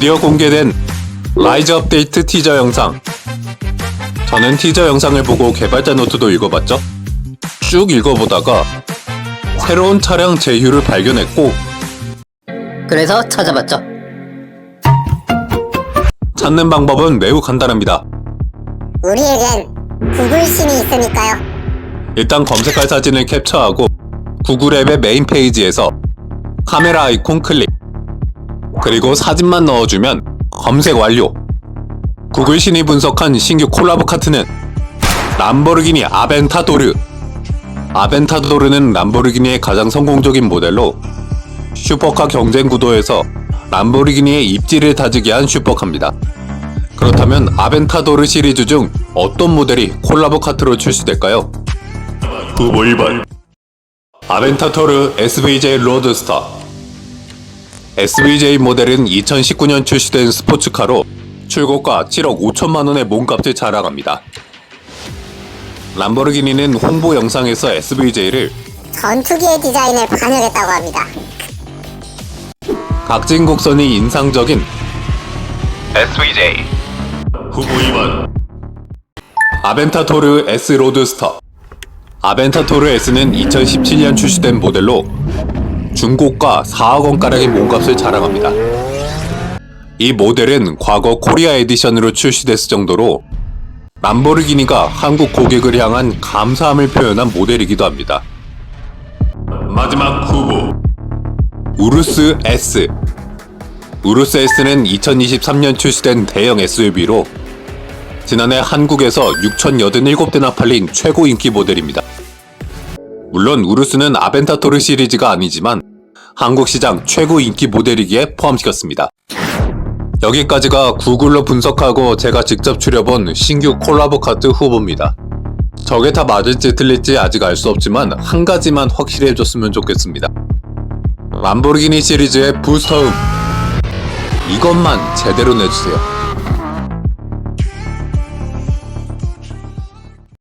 드디어 공개된 라이즈 업데이트 티저 영상. 저는 티저 영상을 보고 개발자 노트도 읽어봤죠. 쭉 읽어보다가 새로운 차량 제휴를 발견했고 그래서 찾아봤죠. 찾는 방법은 매우 간단합니다. 우리에겐 구글 신이 있으니까요. 일단 검색할 사진을 캡처하고 구글 앱의 메인 페이지에서 카메라 아이콘 클릭 그리고 사진만 넣어주면 검색 완료 구글 신이 분석한 신규 콜라보 카트는 람보르기니 아벤타도르 아벤타도르는 람보르기니의 가장 성공적인 모델로 슈퍼카 경쟁 구도에서 람보르기니의 입지를 다지게 한 슈퍼카입니다. 그렇다면 아벤타도르 시리즈 중 어떤 모델이 콜라보 카트로 출시될까요? 후보 1번 아벤타토르 SVJ 로드스터 SVJ 모델은 2019년 출시된 스포츠카로 출고가 7억 5천만 원의 몸값을 자랑합니다. 람보르기니는 홍보 영상에서 SVJ를 전투기의 디자인을 반영했다고 합니다. 각진 곡선이 인상적인 SVJ 후보 2번 아벤타토르 S 로드스터 아벤타토르 S는 2017년 출시된 모델로 중고가 4억 원가량의 몸값을 자랑합니다. 이 모델은 과거 코리아 에디션으로 출시됐을 정도로 람보르기니가 한국 고객을 향한 감사함을 표현한 모델이기도 합니다. 마지막 후보 우루스 S 우루스 S는 2023년 출시된 대형 SUV로 지난해 한국에서 6,087대나 팔린 최고 인기 모델입니다. 물론 우루스는 아벤타토르 시리즈가 아니지만 한국 시장 최고 인기 모델이기에 포함시켰습니다. 여기까지가 구글로 분석하고 제가 직접 추려본 신규 콜라보 카트 후보입니다. 저게 다 맞을지 틀릴지 아직 알 수 없지만 한 가지만 확실해줬으면 좋겠습니다. 람보르기니 시리즈의 부스터음 이것만 제대로 내주세요.